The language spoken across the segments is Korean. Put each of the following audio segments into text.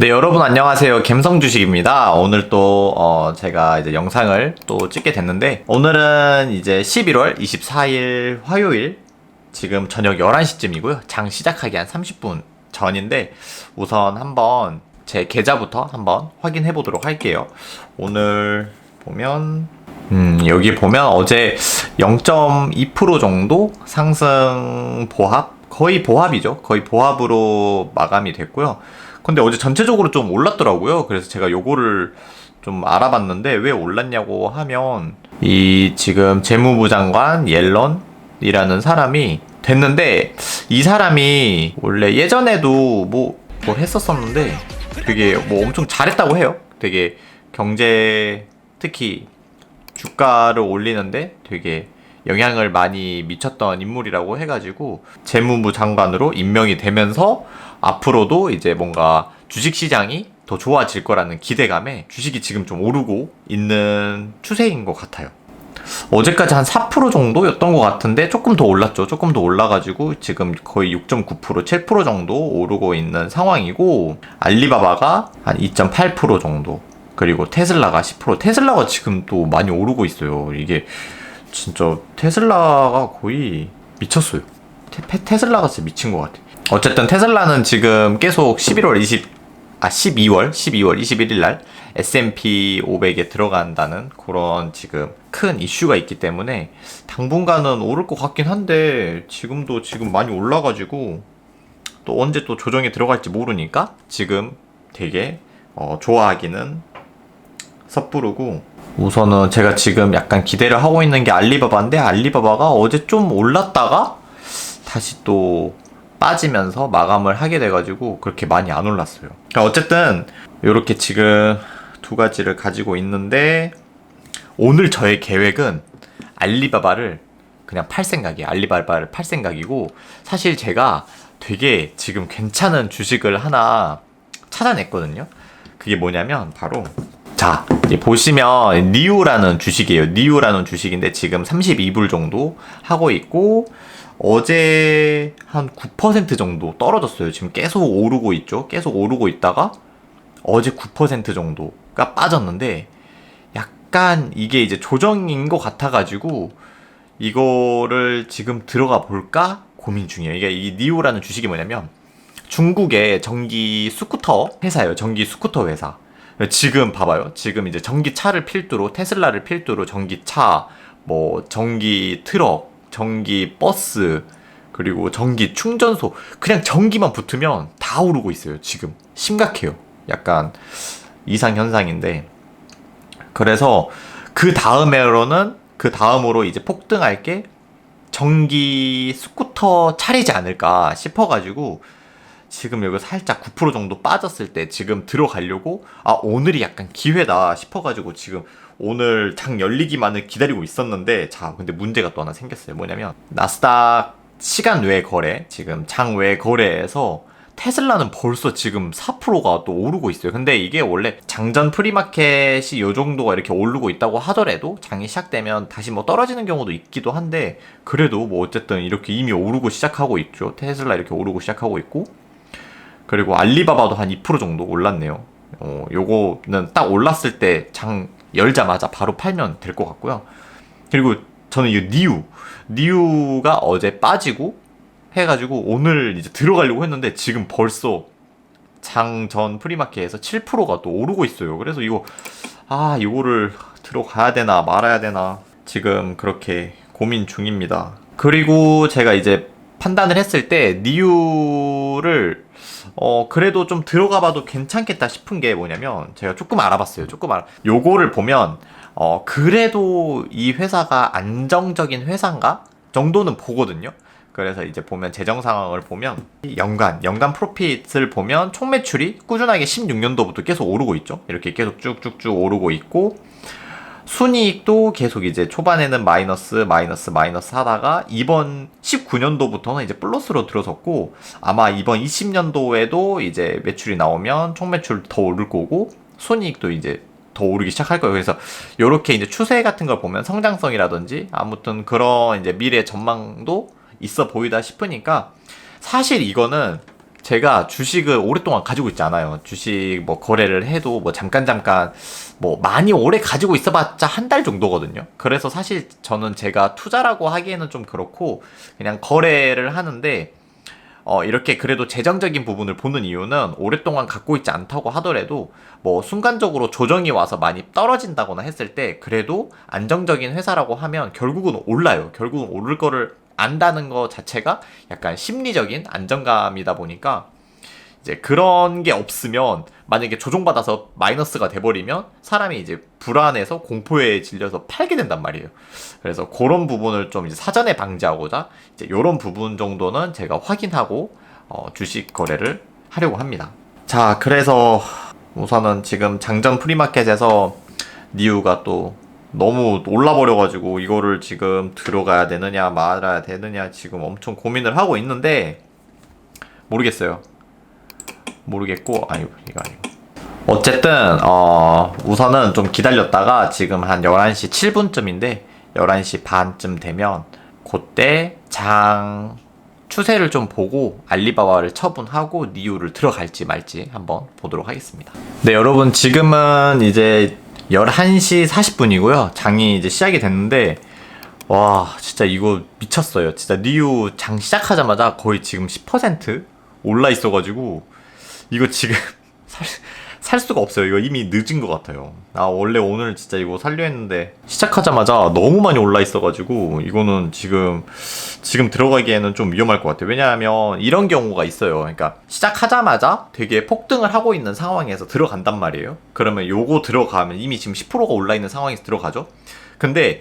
네, 여러분 안녕하세요. 갬성 주식입니다. 오늘 또, 어, 제가 이제 영상을 또 찍게 됐는데, 오늘은 이제 11월 24일 화요일, 지금 저녁 11시쯤이고요. 장 시작하기 한 30분 전인데, 우선 한번 제 계좌부터 한번 확인해 보도록 할게요. 오늘 보면, 음, 여기 보면 어제 0.2% 정도 상승 보합? 거의 보합이죠. 거의 보합으로 마감이 됐고요. 근데 어제 전체적으로 좀 올랐더라고요. 그래서 제가 요거를 좀 알아봤는데 왜 올랐냐고 하면 이 지금 재무부 장관 옐런이라는 사람이 됐는데 이 사람이 원래 예전에도 뭐 뭘 했었었는데 되게 뭐 엄청 잘했다고 해요. 되게 경제 특히 주가를 올리는데 되게 영향을 많이 미쳤던 인물이라고 해가지고 재무부 장관으로 임명이 되면서 앞으로도 이제 뭔가 주식 시장이 더 좋아질 거라는 기대감에 주식이 지금 좀 오르고 있는 추세인 것 같아요. 어제까지 한 4% 정도였던 것 같은데 조금 더 올랐죠. 조금 더 올라가지고 지금 거의 6.9% 7% 정도 오르고 있는 상황이고 알리바바가 한 2.8% 정도 그리고 테슬라가 10% 테슬라가 지금 또 많이 오르고 있어요. 이게 진짜 테슬라가 거의 미쳤어요. 테, 테슬라가 진짜 미친 것 같아. 어쨌든 테슬라는 지금 계속 11월 20, 아 12월 12월 21일 날 S&P 500에 들어간다는 그런 지금 큰 이슈가 있기 때문에 당분간은 오를 것 같긴 한데 지금도 지금 많이 올라가지고 또 언제 또 조정에 들어갈지 모르니까 지금 되게 어, 좋아하기는 섣부르고 우선은 제가 지금 약간 기대를 하고 있는 게 알리바바인데 알리바바가 어제 좀 올랐다가 다시 또 빠지면서 마감을 하게 돼가지고 그렇게 많이 안 올랐어요. 그러니까 어쨌든 이렇게 지금 두 가지를 가지고 있는데 오늘 저의 계획은 알리바바를 그냥 팔 생각이에요. 알리바바를 팔 생각이고 사실 제가 되게 지금 괜찮은 주식을 하나 찾아냈거든요. 그게 뭐냐면 바로 자, 이제 보시면 니우라는 주식이에요. 니우라는 주식인데 지금 32불 정도 하고 있고 어제 한 9% 정도 떨어졌어요. 지금 계속 오르고 있죠. 계속 오르고 있다가 어제 9% 정도가 빠졌는데 약간 이게 이제 조정인 것 같아가지고 이거를 지금 들어가 볼까 고민 중이에요. 이게 이 니오라는 주식이 뭐냐면 중국의 전기 스쿠터 회사예요. 전기 스쿠터 회사. 지금 봐봐요. 지금 이제 전기차를 필두로 테슬라를 필두로 전기차, 뭐 전기 트럭, 전기 버스, 그리고 전기 충전소 그냥 전기만 붙으면 다 오르고 있어요. 지금 심각해요. 약간 이상 현상인데 그래서 그 다음에로는 그 다음으로 이제 폭등할 게 전기 스쿠터 차리지 않을까 싶어가지고 지금 여기 살짝 9% 정도 빠졌을 때 지금 들어가려고 아 오늘이 약간 기회다 싶어가지고 지금 오늘 장 열리기만을 기다리고 있었는데 자 근데 문제가 또 하나 생겼어요 뭐냐면 나스닥 시간 외 거래 지금 장 외 거래에서 테슬라는 벌써 지금 4%가 또 오르고 있어요. 근데 이게 원래 장전 프리마켓이 요 정도가 이렇게 오르고 있다고 하더라도 장이 시작되면 다시 뭐 떨어지는 경우도 있기도 한데 그래도 뭐 어쨌든 이렇게 이미 오르고 시작하고 있죠. 테슬라 이렇게 오르고 시작하고 있고 그리고 알리바바도 한 2% 정도 올랐네요. 어, 요거는 딱 올랐을 때 장 열자마자 바로 팔면 될 것 같고요. 그리고 저는 이 니우, 니우가 어제 빠지고 해가지고 오늘 이제 들어가려고 했는데 지금 벌써 장 전 프리마켓에서 7%가 또 오르고 있어요. 그래서 이거 아 이거를 들어가야 되나 말아야 되나 지금 그렇게 고민 중입니다. 그리고 제가 이제 판단을 했을 때 니우를 어 그래도 좀 들어가 봐도 괜찮겠다 싶은 게 뭐냐면 제가 조금 알아봤어요. 조금 알아. 요거를 보면 어 그래도 이 회사가 안정적인 회사인가 정도는 보거든요. 그래서 이제 보면 재정 상황을 보면 연간 연간 프로핏을 보면 총 매출이 꾸준하게 16년도부터 계속 오르고 있죠. 이렇게 계속 쭉쭉쭉 오르고 있고 순이익도 계속 이제 초반에는 마이너스 마이너스 마이너스 하다가 이번 19년도부터는 이제 플러스로 들어섰고 아마 이번 20년도에도 이제 매출이 나오면 총 매출 더 오를 거고 순이익도 이제 더 오르기 시작할 거예요. 그래서 이렇게 이제 추세 같은 걸 보면 성장성이라든지 아무튼 그런 이제 미래 전망도 있어 보이다 싶으니까 사실 이거는 제가 주식을 오랫동안 가지고 있지 않아요. 주식 뭐 거래를 해도 뭐 잠깐 잠깐 뭐 많이 오래 가지고 있어봤자 한 달 정도거든요. 그래서 사실 저는 제가 투자라고 하기에는 좀 그렇고 그냥 거래를 하는데 어, 이렇게 그래도 재정적인 부분을 보는 이유는 오랫동안 갖고 있지 않다고 하더라도 뭐 순간적으로 조정이 와서 많이 떨어진다거나 했을 때 그래도 안정적인 회사라고 하면 결국은 올라요. 결국은 오를 거를 안다는 것 자체가 약간 심리적인 안정감이다 보니까 이제 그런 게 없으면 만약에 조종받아서 마이너스가 돼버리면 사람이 이제 불안해서 공포에 질려서 팔게 된단 말이에요. 그래서 그런 부분을 좀 사전에 방지하고자 이제 이런 부분 정도는 제가 확인하고 어, 주식 거래를 하려고 합니다. 자, 그래서 우선은 지금 장전 프리마켓에서 니우가 또 너무 올라버려가지고 이거를 지금 들어가야 되느냐 말아야 되느냐 지금 엄청 고민을 하고 있는데 모르겠어요. 모르겠고 아니고 이거 아니고 어쨌든 어 우선은 좀 기다렸다가 지금 한 11시 7분쯤인데 11시 반쯤 되면 그때 장 추세를 좀 보고 알리바바를 처분하고 니우를 들어갈지 말지 한번 보도록 하겠습니다. 네, 여러분 지금은 이제 11시 40분이고요. 장이 이제 시작이 됐는데 와, 진짜 이거 미쳤어요. 진짜 니우 장 시작하자마자 거의 지금 10% 올라 있어 가지고 이거 지금 살, 살 수가 없어요. 이거 이미 늦은 것 같아요. 아, 원래 오늘 진짜 이거 살려 했는데, 시작하자마자 너무 많이 올라 있어가지고, 이거는 지금, 지금 들어가기에는 좀 위험할 것 같아요. 왜냐하면 이런 경우가 있어요. 그러니까, 시작하자마자 되게 폭등을 하고 있는 상황에서 들어간단 말이에요. 그러면 요거 들어가면 이미 지금 10%가 올라 있는 상황에서 들어가죠. 근데,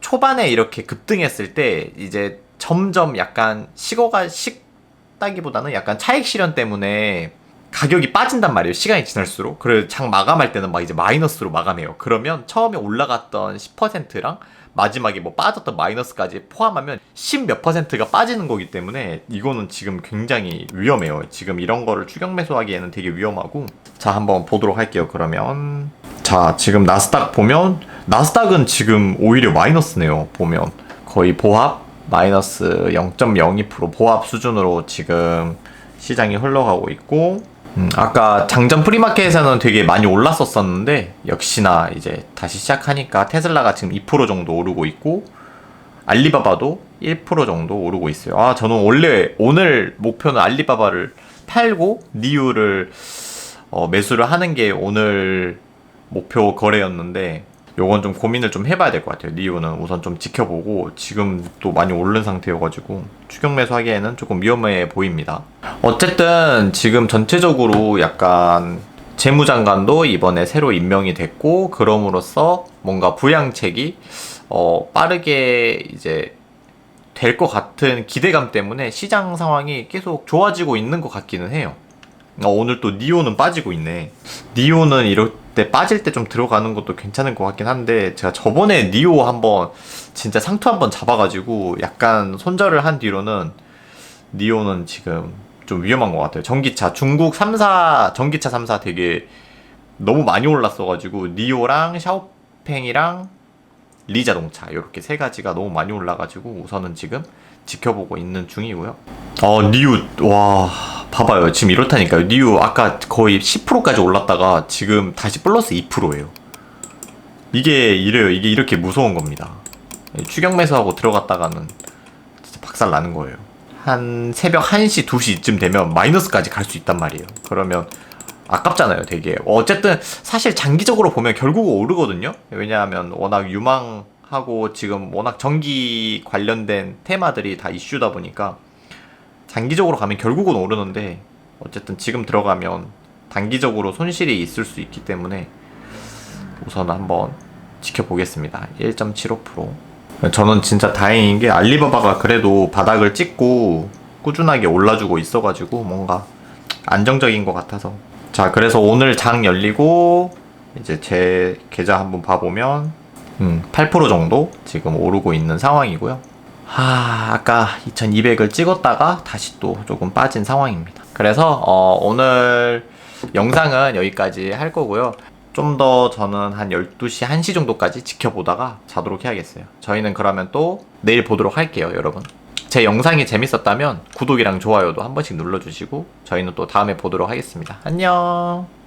초반에 이렇게 급등했을 때, 이제 점점 약간 식어가, 식다기보다는 약간 차익 실현 때문에 가격이 빠진단 말이에요. 시간이 지날수록. 그래서 장 마감할 때는 막 이제 마이너스로 마감해요. 그러면 처음에 올라갔던 10%랑 마지막에 뭐 빠졌던 마이너스까지 포함하면 10 몇 퍼센트가 빠지는 거기 때문에 이거는 지금 굉장히 위험해요. 지금 이런 거를 추격 매수하기에는 되게 위험하고. 자, 한번 보도록 할게요. 그러면. 자, 지금 나스닥 보면, 나스닥은 지금 오히려 마이너스네요. 보면. 거의 보합 마이너스 0.02% 보합 수준으로 지금 시장이 흘러가고 있고, 음, 아까 장전 프리마켓에서는 되게 많이 올랐었었는데 역시나 이제 다시 시작하니까 테슬라가 지금 2% 정도 오르고 있고 알리바바도 1% 정도 오르고 있어요. 아 저는 원래 오늘 목표는 알리바바를 팔고 니우를 어, 매수를 하는 게 오늘 목표 거래였는데 요건 좀 고민을 좀 해봐야 될 것 같아요. 니우는 우선 좀 지켜보고 지금 또 많이 오른 상태여가지고 추격 매수하기에는 조금 위험해 보입니다. 어쨌든 지금 전체적으로 약간 재무장관도 이번에 새로 임명이 됐고 그럼으로써 뭔가 부양책이 어, 빠르게 이제 될 것 같은 기대감 때문에 시장 상황이 계속 좋아지고 있는 것 같기는 해요. 어, 오늘 또 니오는 빠지고 있네. 니오는 이럴 때 빠질 때 좀 들어가는 것도 괜찮은 것 같긴 한데 제가 저번에 니오 한번 진짜 상투 한번 잡아가지고 약간 손절을 한 뒤로는 니오는 지금 좀 위험한 것 같아요. 전기차 중국 3사 전기차 3사 되게 너무 많이 올랐어가지고 니오랑 샤오팽이랑 리자동차 이렇게 세 가지가 너무 많이 올라가지고 우선은 지금 지켜보고 있는 중이고요. 어 니우 와 봐봐요 지금 이렇다니까요. 니우 아까 거의 10%까지 올랐다가 지금 다시 플러스 2%예요. 이게 이래요. 이게 이렇게 무서운 겁니다. 추격 매수하고 들어갔다가는 진짜 박살 나는 거예요. 한 새벽 1시, 2시쯤 되면 마이너스까지 갈 수 있단 말이에요. 그러면 아깝잖아요, 되게. 어쨌든 사실 장기적으로 보면 결국 오르거든요. 왜냐하면 워낙 유망하고 지금 워낙 전기 관련된 테마들이 다 이슈다 보니까 장기적으로 가면 결국은 오르는데 어쨌든 지금 들어가면 단기적으로 손실이 있을 수 있기 때문에 우선 한번 지켜보겠습니다. 1.75%. 저는 진짜 다행인 게 알리바바가 그래도 바닥을 찍고 꾸준하게 올라주고 있어가지고 뭔가 안정적인 것 같아서 자 그래서 오늘 장 열리고 이제 제 계좌 한번 봐보면 음, 8% 정도 지금 오르고 있는 상황이고요 하 아까 2200을 찍었다가 다시 또 조금 빠진 상황입니다 그래서 어, 오늘 영상은 여기까지 할 거고요 좀 더 저는 한 12시 1시 정도까지 지켜보다가 자도록 해야겠어요 저희는 그러면 또 내일 보도록 할게요 여러분 제 영상이 재밌었다면 구독이랑 좋아요도 한 번씩 눌러주시고 저희는 또 다음에 보도록 하겠습니다. 안녕.